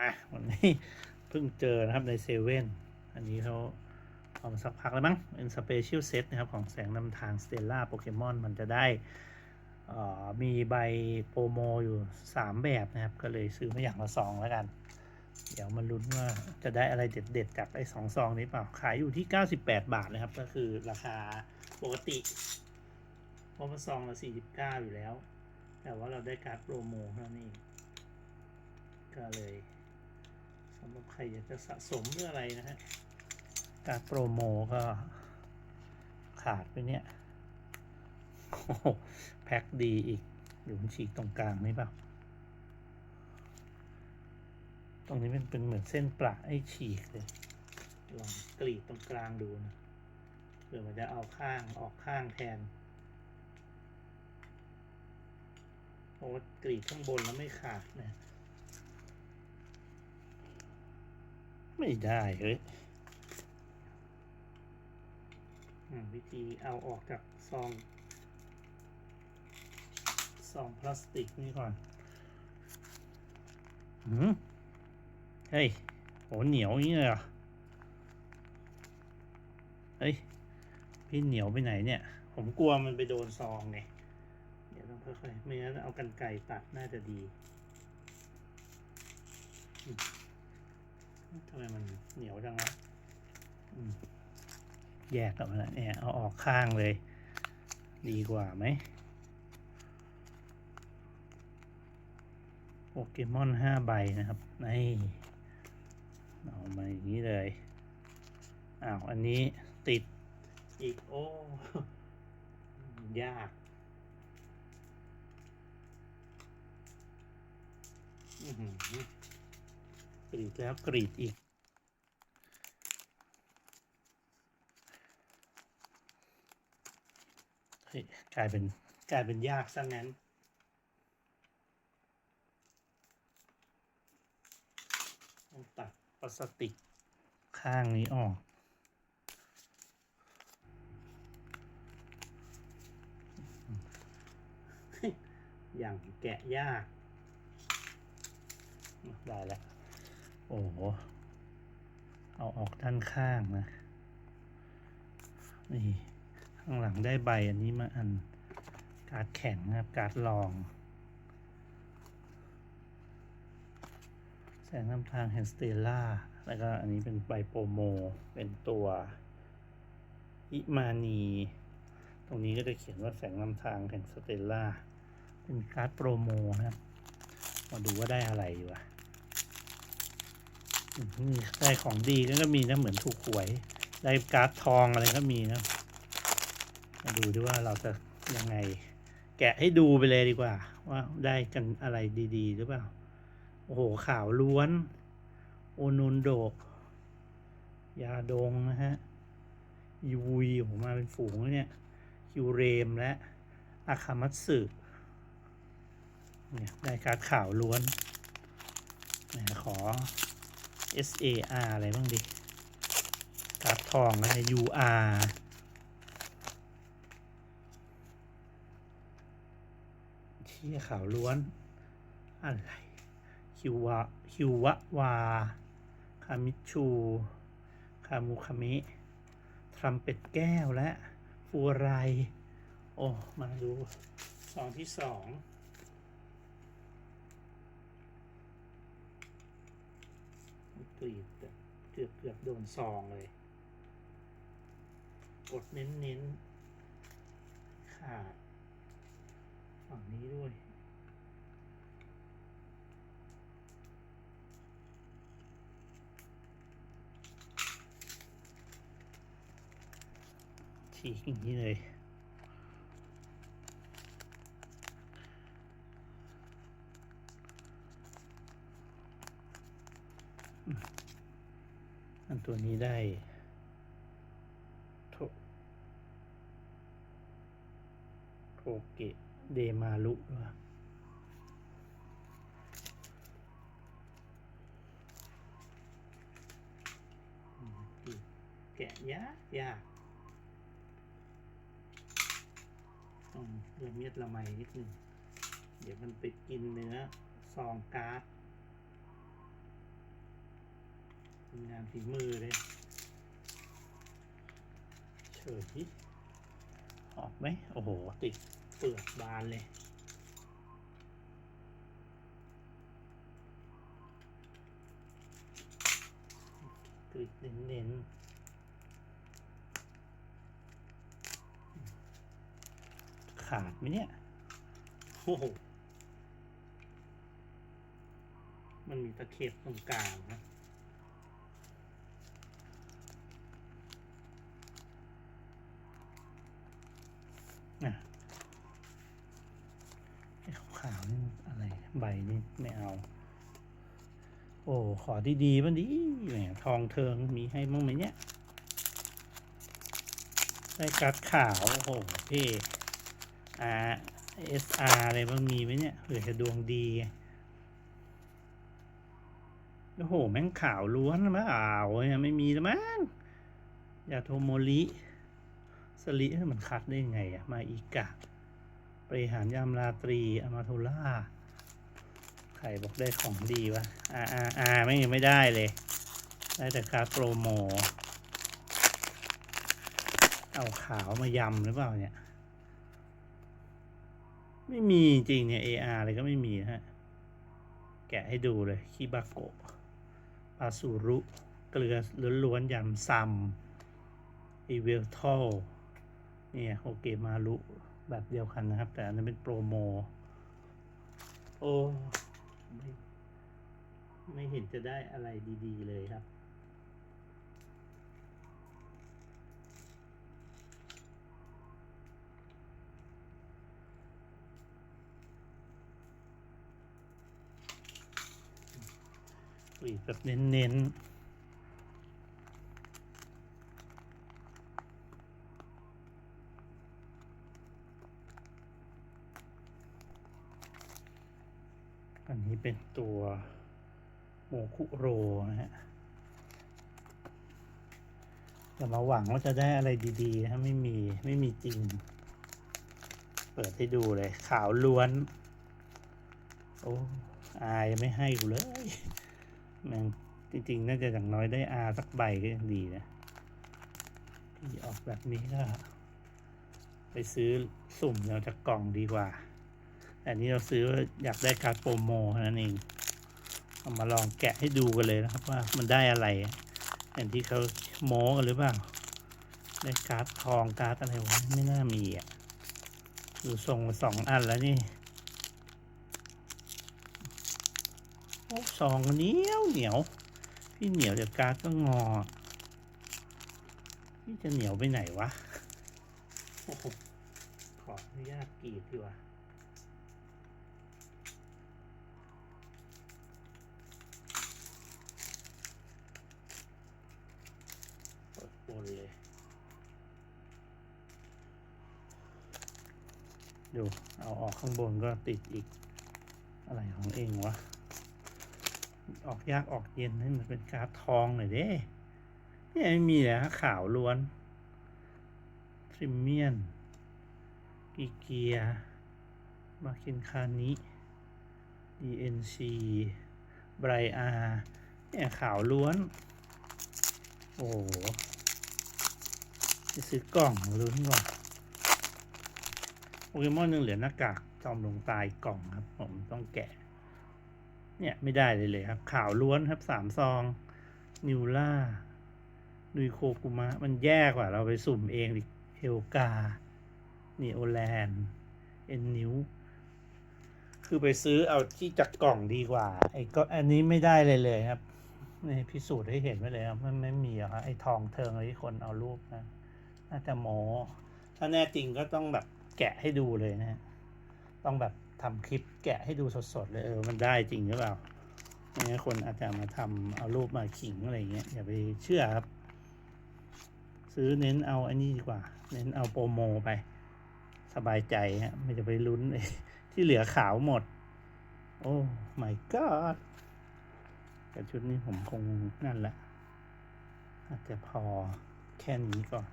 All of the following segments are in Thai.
อะวันนี้เพิ่งเจอนะครับในเซเว่นอันนี้เขาเอามาสักพักแล้วมั้งเป็นสเปเชียลเซตนะครับ ของแสงนำทางสเตลล่าโปเกมอนมันจะได้อ่อมีใบโปรโมอยู่ 3 แบบนะครับ ก็เลยซื้อมาอย่างละซองแล้วกัน เดี๋ยวมาลุ้นว่าจะได้อะไรเด็ดๆ จากไอ้สองซองนี้เปล่า ขายอยู่ที่ 98 บาทนะครับ ก็คือราคาปกติเพราะมันซองละ 49 อยู่แล้ว แต่ว่าเราได้การ์ดโปรโมเท่านั้นเองก็เลย สำหรับใครอยากจะสะสมหรืออะไรนะฮะการโปรโมก็ขาดไปเนี่ยโอ้โหแพ็คดีอีกอยู่มันฉีกตรงกลางนี่เปล่าตรงนี้มันเป็นเหมือนเส้นประให้ฉีกเลย ลองกรีดตรงกลางดูนะเผื่อมันจะเอาข้างออกข้างแทนเพราะว่ากรีดข้างบนแล้วไม่ขาดนะ ไม่ได้เฮ้ยอืมวิธีเอาออกจากซอง ซองพลาสติกนี่ก่อนหืมเฮ้ยโหเหนียวอย่างนี้เลยเหรอเฮ้ย พี่เหนียวไปไหนเนี่ย ผมกลัวมันไปโดนซองไง เดี๋ยวต้องค่อยๆ ไม่งั้นเอากันไก่ตัดน่าจะดีอืม ทำไมมันเหนียวจังวะแยกกับมันแล้วเนี่ย เอาออกข้างเลย ดีกว่าไหมโปเกมอนห้าใบนะครับนี่เอามาอย่างนี้เลย อ้าว อันนี้ติดอีก โอ้ ยาก อื้อหือ กรีดแล้วกรีดอีกเฮ้กลายเป็นกลายเป็นยากซะงั้น ต้องตัดพลาสติกข้างนี้ออกอย่างแกะยาก ได้แล้ว โอ้โหเอาออกด้านข้างนะ นี่ข้างหลังได้ใบอันนี้มาอันการ์ดแข็งนะครับการ์ดลอง แสงนำทางแห่งสเตลล่าแล้วก็อันนี้เป็นใบโปรโม เป็นตัวอิมานี ตรงนี้ก็จะเขียนว่าแสงนำทางแห่งสเตลล่า เป็นการ์ดโปรโมนะครับ มาดูว่าได้อะไรอยู่อะ มีได้ของดีก็มีนะเหมือนถูกหวย ได้การ์ดทองอะไรก็มีนะ มาดูดิว่าเราจะยังไง แกะให้ดูไปเลยดีกว่า ว่าได้กันอะไรดีๆ หรือเปล่า โอ้โหข่าวล้วน โอนุนโดก ยาดงนะฮะยูวีโอ้โหมาเป็นฝูงเนี่ย คิวเรมและอาคามัตสึเนี่ยได้การ์ดข่าวล้วนขอ SAR อะไรบ้างดิกร์ดทองนะ UR ที่ข่าวล้วน อะไร คิววะคิววะวา คามิชู คามุคามิทรัมเป็ดแก้วและฟูไร โอ้ มาดู สองที่สอง กรีดเกือบเกือบโดนซองเลยกดเน้นเน้นขาดฝั่งนี้ด้วย ฉีกอย่างนี้เลย อันตัวนี้ได้โทโทเกะเดมารุด้วยอืมแกะยากยากต้องละเมียดละไมนิดหนึ่ง เดี๋ยวมันไปกินเนื้อซองการ์ด เป็น งานฝีมือเลยเฉยออกไหมโอ้โห ติดเปลือกบานเลยกริดเน้นๆขาดไหมเนี่ยโอ้โหมันมีตะเข็บตรงกลางนะ น่ะไอ้ขาวๆนี่อะไรใบนี่ไม่เอา โอ้ขอดีๆบ้างดิแหมทองเทิงมีให้บ้างไหมเนี่ยได้กัดขาวโอ้โหพี่ R S R อะไรบ้างมีไหมเนี่ยเผื่อจะดวงดีโอ้โห แม่งขาวล้วนนะมั้งอ้าวเนี่ยไม่มีแล้วมั้งยาโทโมริ สลิมันคัดได้ยังไงอะมาอีกะบริหารยามราตรีอามาโทล่าใครบอกได้ของดีวะอ่าอ่าอ่าไม่ยังไม่ได้เลย ได้แต่คารโปรโม เอาขาวมายำหรือเปล่าเนี่ย ไม่มีจริงเนี่ย AR อะไรก็ไม่มีฮะ แกะให้ดูเลยคิบาโกะปาสุรุ เกลือล้วนๆยำซัมอีเวลทอล เนี่ยโอเคมารุแบบเดียวกันนะครับ แต่อันนั้นเป็นโปรโม โอ้ไม่ไม่เห็นจะได้อะไรดีๆเลยครับอุ้ยแบบเน้นๆ เป็นตัวโมคุโรนะฮะอย่ามาหวังว่าจะได้อะไรดีๆนะไม่มีไม่มีจริง เปิดให้ดูเลย ขาวล้วน โอ้อายไม่ให้กูเลยแม่งจริงๆ น่าจะอย่างน้อยได้อาสักใบก็ยังดีนะที่ออกแบบนี้ก็ไปซื้อสุ่มเราจากกล่องดีกว่า แต่อันนี้เราซื้ออยากได้การ์ดโปรโมเท่นั้นเองเอามาลองแกะให้ดูกันเลยนะครับว่ามันได้อะไรอย่างที่เขาโม้กันหรือเปล่าได้การ์ดทองการ์ดอะไรวะไม่น่ามีอะดูส่งมาสองอันแล้วนี่โอ้ซองเหนียวเหนียว พี่เหนียวเดี๋ยวการ์ดก็งอพี่จะเหนียวไปไหนวะโอ้โหขออนุญาตกรีดดีกว่าเปิดบนเลย ดูเอาออกข้างบนก็ติดอีก อะไรของเองวะ ออกยากออกเย็นให้มันเป็นการ์ดทองหน่อยเด้เนี่ยไม่มีเลยฮะขาวล้วนทริมเมียนกีเกียมาคินคานิ DNC ไบรอาเนี่ยขาวล้วน โอ้โหจะซื้อกล่องลุ้นก่อน โปเกมอนยังเหลือหน้ากากจอมลงตายกล่องครับ ผมต้องแกะ เนี่ยไม่ได้เลยเลยครับ ข่าวล้วนครับสามซอง นิวล่าดุยโคกุมะ มันแย่กว่าเราไปสุ่มเองดิเฮลกาเนีโอแลนด์เอ็นนิวคือไปซื้อเอาที่จากกล่องดีกว่า ไอ้ก็อันนี้ไม่ได้เลยเลยครับนี่พิสูจน์ให้เห็นไว้เลยครับมันไม่มีครับไอ้ทองเทิงอะไรที่คนเอารูปนะน่าจะโมถ้าแน่จริงก็ต้องแบบ แกะให้ดูเลยนะฮะต้องแบบทำคลิปแกะให้ดูสดๆเลยเออมันได้จริงหรือเปล่าไม่งั้นคนอาจจะมาทำเอารูปมาขิงอะไรเงี้ยอย่าไปเชื่อครับ ซื้อเน้นเอาอันนี้ดีกว่า เน้นเอาโปรโมไป สบายใจฮะไม่จะไปลุ้นที่เหลือขาวหมด โอ้ my god แต่ชุดนี้ผมคงนั่นแหละ อาจจะพอแค่นี้ก่อน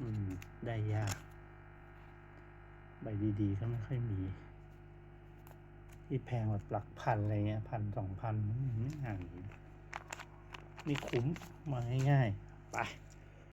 อืม ได้ยาก ใบดีๆ ก็ไม่ค่อยมี ที่แพงแบบหลักพันอะไรเงี้ยพันสองพันไม่ห่างนี้นี่คุ้มมาง่ายๆ ไป